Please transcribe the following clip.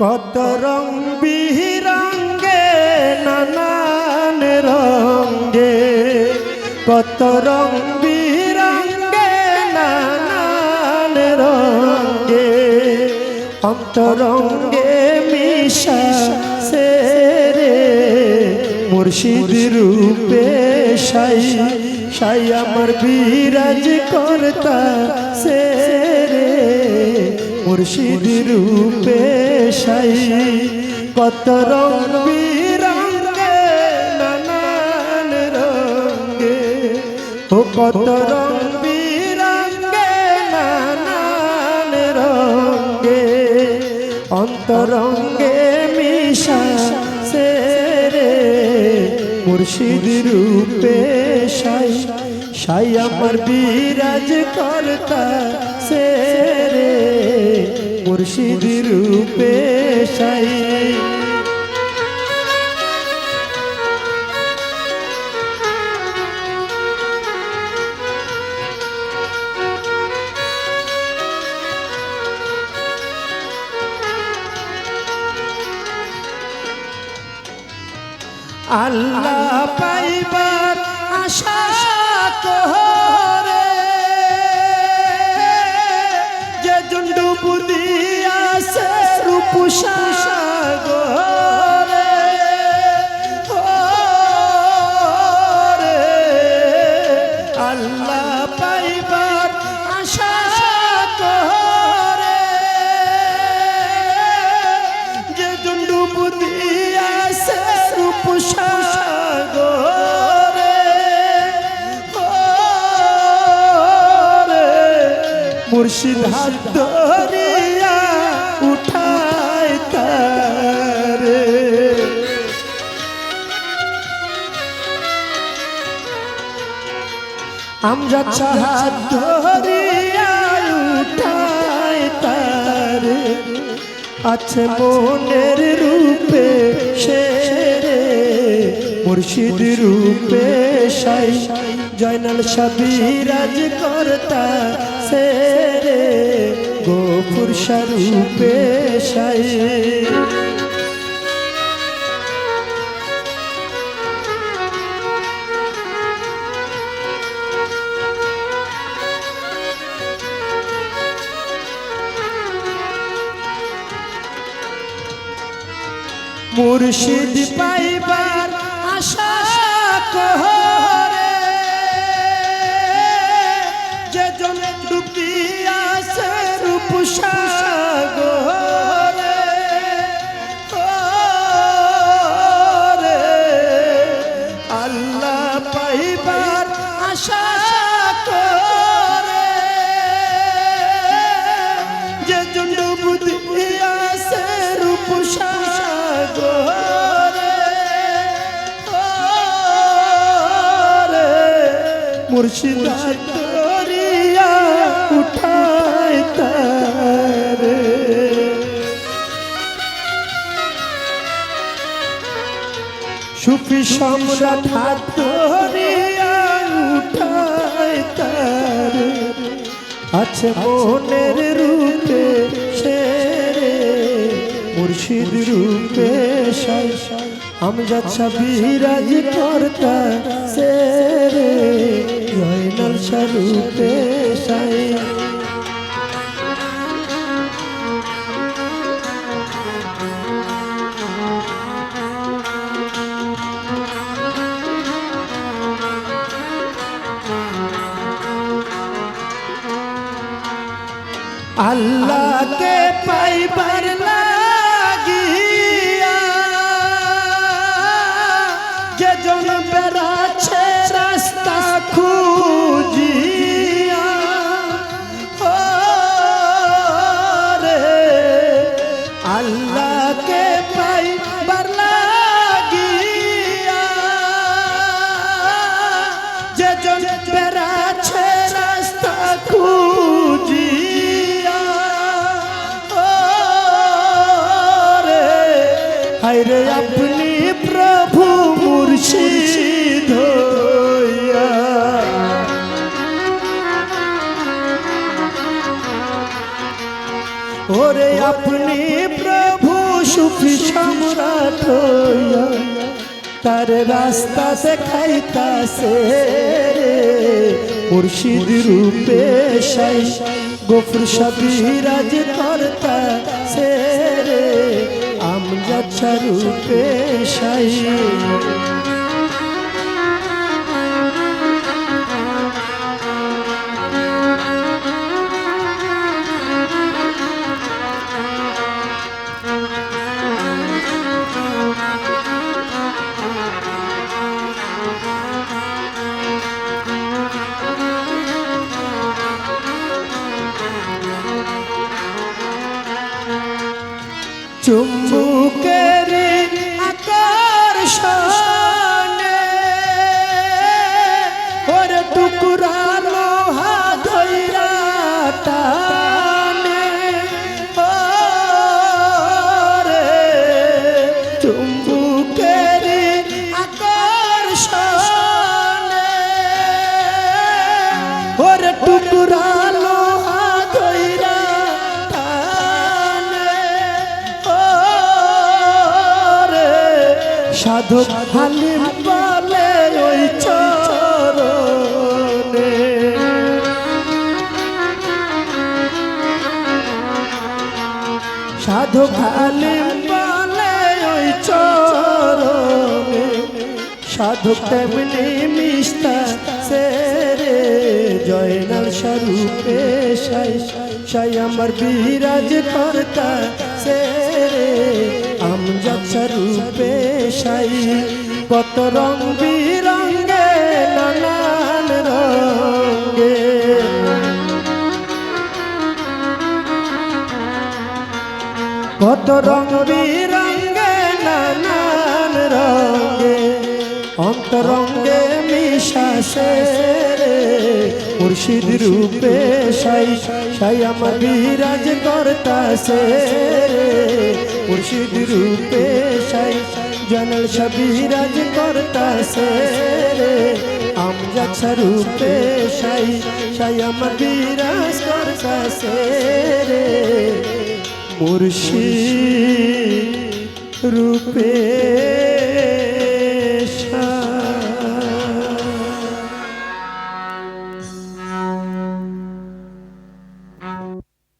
কত রং বিরঙ্গে নানান রঙ্গে। কত রং বিরঙ্গে নানান রঙ্গে। অন্তরঙ্গে মিশা সে রে, মুর্শিদ রূপে সাই সাই আমার বিরাজ করতা সে মুর্শিদ রূপে সাই, কত রং বিরঙ্গে নানান রঙ্গে ও কত রং বিরঙ্গে নানান রঙ্গে অন্তরঙ্গে মিশা সে রে, মুর্শিদ রূপে সাই। সাই আমার বিরাজ করতা সে মুর্শিদ রূপে সাই। আল্লাহ পাইবার আশা করে মুর্শিদ হাত ধরিয়া উঠায় তারে। আমরা হাত ধরিয়া উঠায় তারে। আছে মনের রূপে সে মুর্শিদ রূপে সাই। জয়নাল সাবিরাজ করতা সে রে গোপুর রূপে সাই। মুর্শিদ পাইবার আশা কহরে আশা করে। যে জন বুদ্ধি আছে রূপসা মুর্শিদ দরিয়া উঠায় তারে। সুফি সম্রাট হাত আছে মনের রূপে সে মুর্শিদ রূপে সাই। আমজাদ সাবিরাজ করতা সে রে জয়নাল স্বরূপে अल्लाह के पाइबर लागिया। जे जोन पे ওরে আপনি প্রভু সুফি সম্রাট তার রাস্তা দেখাইতাছে। মুর্শিদ রূপে সাই, গফুর সাবিরাজ করতা সে রে। আমজাচ্ছা রূপে সাই। You. সাধক হালিম বলে ওই চরণে। সাধক হালিম বলে ওই চরণে। সাধক তেমনি মিস্তা সে জয়নাল স্বরূপে সাই সাই আমার বিরাজ কর্তা সে আমজাদ স্বরূপে সাই কত রং বিরঙ্গে, নানান রঙ্গে কত রং বিরঙ্গে, নানান রঙ্গে অন্তরঙ্গে মিশাসে মুর্শিদ রূপে সাই সাই আমার বিরাজ করতাসে রে মুর্শিদ রূপে সাই সাই জনল সবিরাজ করতা রে। আমরা স্বরূপে সাই সাই আমার বিরাজ করতা রে। মুর্শি রূপে